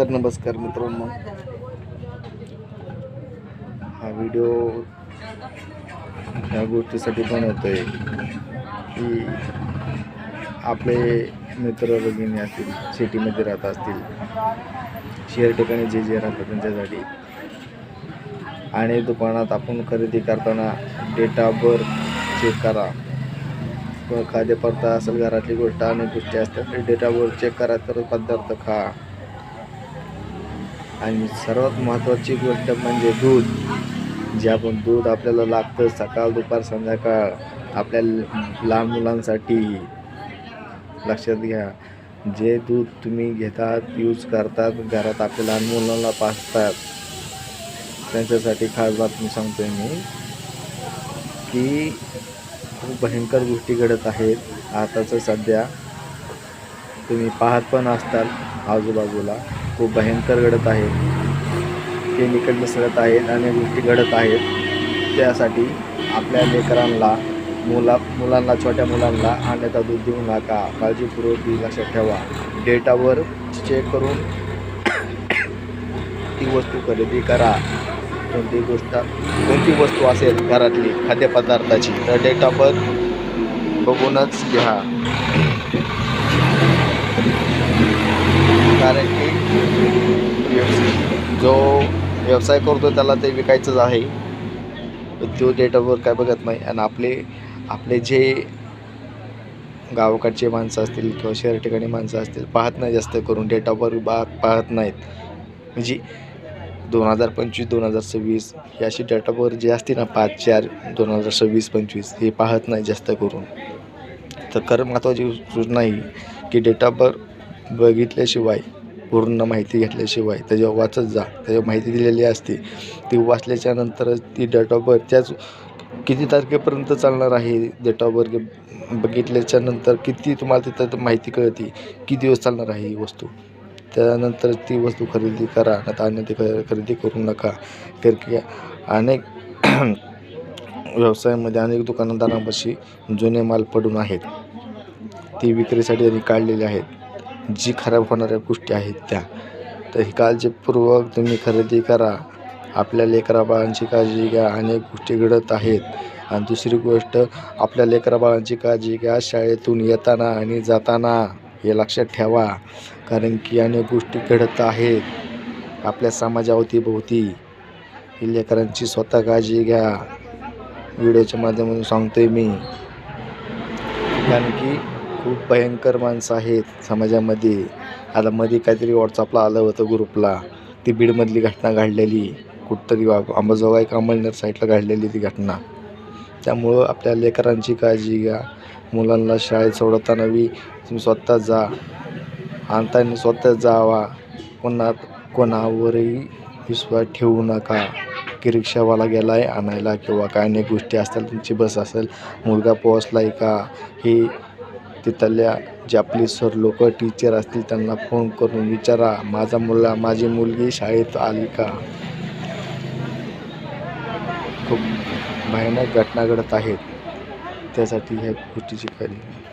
तर नमस्कार मित्रांनो. हा व्हिडिओ ह्या गोष्टीसाठी बनवतोय की आपले मित्र भगिनी असतील सिटीमध्ये राहत असतील शहर ठिकाणी जे जे राहतात त्यांच्यासाठी. आणि दुकानात आपण खरेदी करताना डेटा ऑफ बर्थ चेक करा. व खाद्यपदार्थ असेल घरातली गोष्ट अनेक गोष्टी असतात डेटावर चेक करा तर पदार्थ खा. आणि सर्वात महत्त्वाची गोष्ट म्हणजे दूध. जे आपण दूध आपल्याला लागतं सकाळ दुपार संध्याकाळ आपल्या लहान मुलांसाठी. लक्षात घ्या जे दूध तुम्ही घेतात यूज करतात घरात आपल्या लहान मुलांना पाजतात त्यांच्यासाठी खास बातमी सांगतोय मी की खूप भयंकर गोष्टी घडत आहेत. आताचं सध्या तुम्ही पाहत पण असताल आजूबाजूला. खूप भयंकर घडत आहेत केमिकल मिसळत आहेत अनेक गोष्टी घडत आहेत. त्यासाठी आपल्या लेकरांना मुला मुलांना छोट्या मुलांना अन्यथा दूध देऊ नका. काळजीपूर्वक ती लक्षात ठेवा. डेटावर चेक करून ती वस्तू खरेदी करा. कोणती गोष्ट कोणती वस्तू असेल घरातली खाद्यपदार्थाची तर डेटावर बघूनच घ्या. कारण की जो व्यवसाय करतो त्याला ते विकायचंच आहे. तो डेटावर काय बघत नाही. आणि आपले आपले जे गावाकडचे माणसं असतील किंवा शहर ठिकाणी माणसं असतील पाहत नाही जास्त करून. डेटावर बा पाहत नाहीत. म्हणजे दोन हजार पंचवीस दोन हजार सव्वीस ही अशी डेटावर जे असते ना पाच चार दोन हजार सव्वीस पंचवीस हे पाहत नाही जास्त करून. तर खरं महत्त्वाची सूचना ही की डेटावर बघितल्याशिवाय पूर्ण माहिती घेतल्याशिवाय त्याच्यावर वाचत जा त्याच्यावर माहिती दिलेली असते ती वाचल्याच्यानंतरच ती डेट ऑफ बर्थ त्याच किती तारखेपर्यंत चालणार आहे डेट ऑफ बर्थ बघितल्याच्यानंतर किती तुम्हाला तिथं माहिती कळते किती दिवस चालणार आहे ही वस्तू. त्यानंतर ती वस्तू खरेदी करा आता अन्य ती ख- खरेदी करू नका. कारण की अनेक व्यवसायामध्ये अनेक दुकानदारांपाशी जुने माल पडून आहेत. ती विक्रीसाठी त्यांनी काढलेले आहेत. जी खराब होणाऱ्या गोष्टी आहेत त्या. तर ही काळजीपूर्वक तुम्ही खरेदी करा. आपल्या लेकरा बाळांची काळजी घ्या. अनेक गोष्टी घडत आहेत. आणि दुसरी गोष्ट आपल्या लेकरा बाळांची काळजी घ्या. शाळेतून येताना आणि जाताना हे लक्षात ठेवा. कारण की अनेक गोष्टी घडत आहेत. आपल्या समाजावतीभोवती ही लेकरांची स्वतः काळजी घ्या. व्हिडिओच्या माध्यमातून सांगतोय मी. कारण की खूप भयंकर माणसं आहेत समाजामध्ये. आता मध्ये काहीतरी व्हॉट्सअपला आलं होतं ग्रुपला ती बीडमधली घटना घडलेली. कुठंतरी वा- अंबाजोगाई कमलनेर साईडला घडलेली ती घटना. त्यामुळं आपल्या लेकरांची काळजी घ्या. मुलांना शाळेत सोडवताना बी तुम्ही स्वतः जा. आणताना स्वतः जावा. कोणा कोणावरही विश्वास ठेवू नका. की रिक्षावाला गेला आहे आणायला किंवा काय अनेक गोष्टी असतील तुमची बस असेल मुलगा पोहोचला आहे का? हे तिथल्या जे आपली सर लोक टीचर असतील त्यांना फोन करून विचारा माझा मुलगा माझी मुलगी शाळेत आली का? खूप भयानक घटना घडत आहेत. त्यासाठी ह्या गोष्टीची काळजी